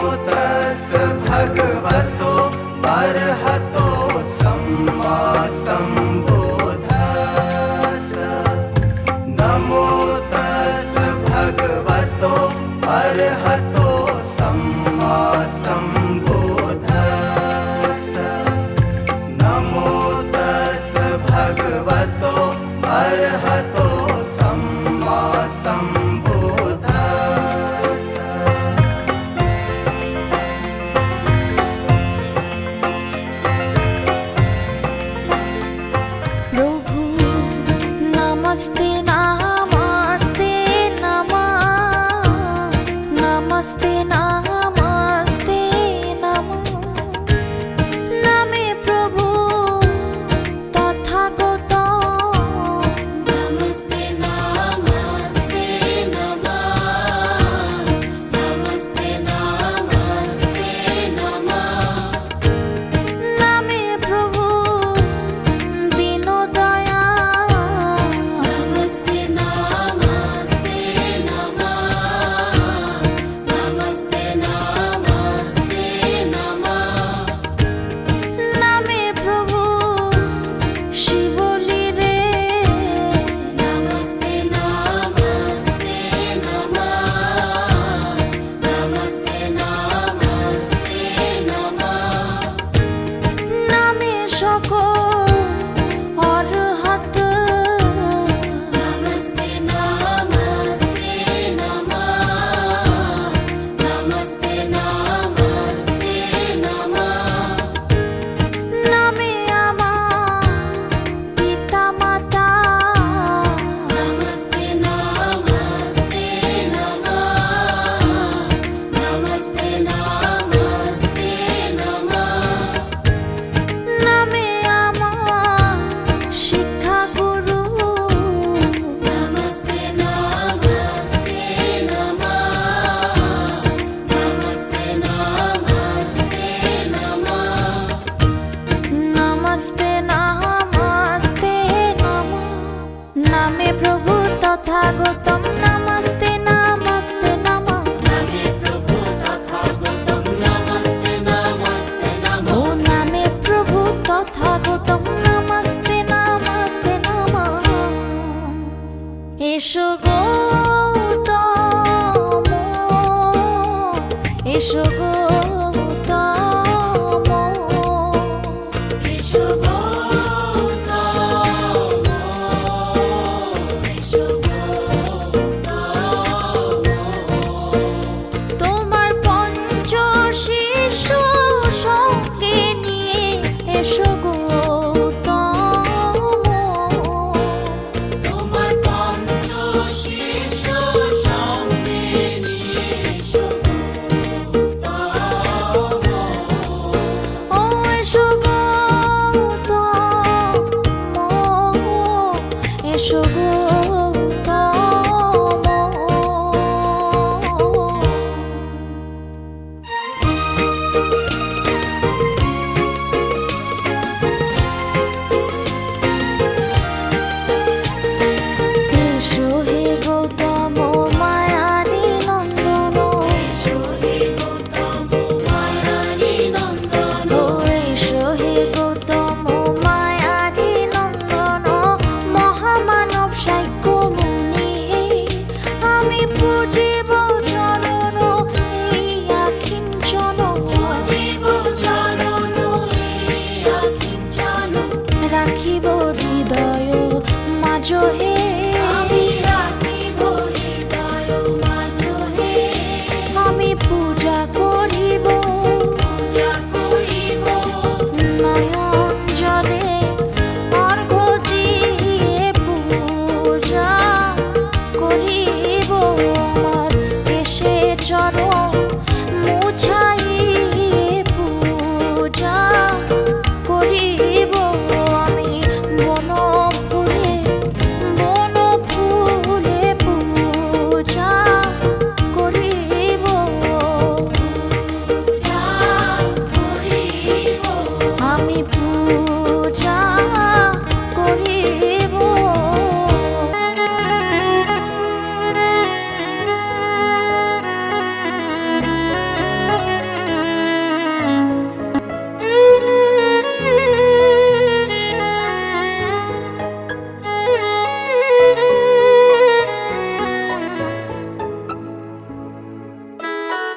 नमो भगवतो परहतो समवासं बोध नमो तस् भगवतो परहतो समवासंबोध नमो तस भगवतो still নামে প্রভু তথাগতম নামাস্তে নামাস্তে নম। নামে প্রভু তথাগতম নামাস্তে নামাস্তে নম। ও নামে প্রভু তথাগতম নামাস্তে নামাস্তে নম। এসো গৌতম এসো গৌতম। 说过 হে আমি আমি পূজা